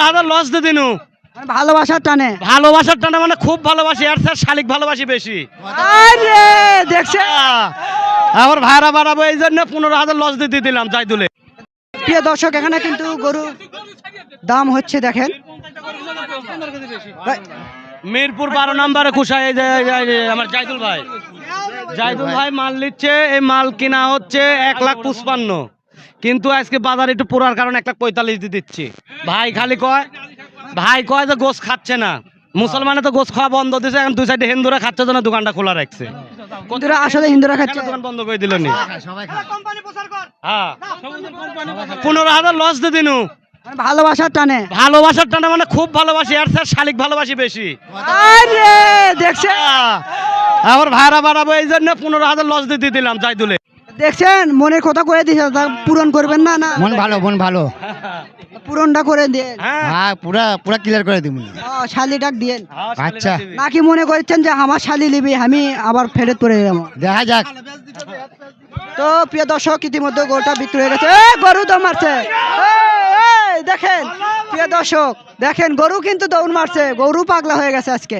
হাজার লস দিয়ে দিনু। মানে ভালোবাসার টানে। ভালোবাসার টানে মানে খুব ভালোবাসি আর স্যার শালিক ভালোবাসি বেশি। আরে দেখছেন আহ, আমার ভাড়া বাড়াবো এই জন্য পনেরো হাজার লস দিয়ে দিয়ে দিলাম যাই দুলে প্রিয় দর্শক এখানে কিন্তু গরু দাম হচ্ছে দেখেন। মিরপুর বারো নম্বরে কুষায় এই যে এই যে- এই যে আমার জাইদুল ভাই। জাইদুল ভাই মাল নিচ্ছে এই মাল কিনা হচ্ছে এক লাখ পুষ্পান্ন কিন্তু আজকে বাজার একটু পোড়ার কারণে এক লাখ পঁয়তাল্লিশ দিয়ে দিচ্ছি। ভাই খালি কয় ভাই কয় যে গোস খাচ্ছে না। মুসলমানে তো গোস খাওয়া বন্ধ দিয়েছে এখন দুই সাইডে হিন্দুরা খাচ্ছে জন্য দোকানটা খোলা রাখছে। হিন্দুরা আসলে হিন্দুরা খাচ্ছে। দোকান বন্ধ করে দিল নি। হ্যাঁ। পনেরো হাজার লস দিয়ে দিনু। মানে ভালোবাসার টানে। ভালোবাসার টানা মানে খুব ভালোবাসি আর স্যার শালিক ভালোবাসি বেশি। আরে দেখছেন আহ, আমার ভাড়া বাড়াবো এই জন্য পনেরো হাজার লস দিয়ে দিয়ে দিলাম যাই দুলে। দেখছেন? মনের কথা করে দিয়েছে তা পূরণ করবেন না না? মন ভালো মন ভালো। পূরণটা করে দিয়ে। হ্যাঁ। হ্যাঁ পুরা পুরা ক্লিয়ার করে দিব। শালি ডাক দিয়েন আচ্ছা। নাকি মনে করছেন যে আমার শালি লিবি আমি আবার ফেরত করে দিলাম দেখা যাক। তো প্রিয় দর্শক ইতিমধ্যে গরুটা বিক্রি হয়ে গেছে। এ, গরু দৌড় মারছে। এই, এই, দেখেন প্রিয় দর্শক দেখেন গরু কিন্তু দৌড় মারছে। গরু পাগলা হয়ে গেছে আজকে।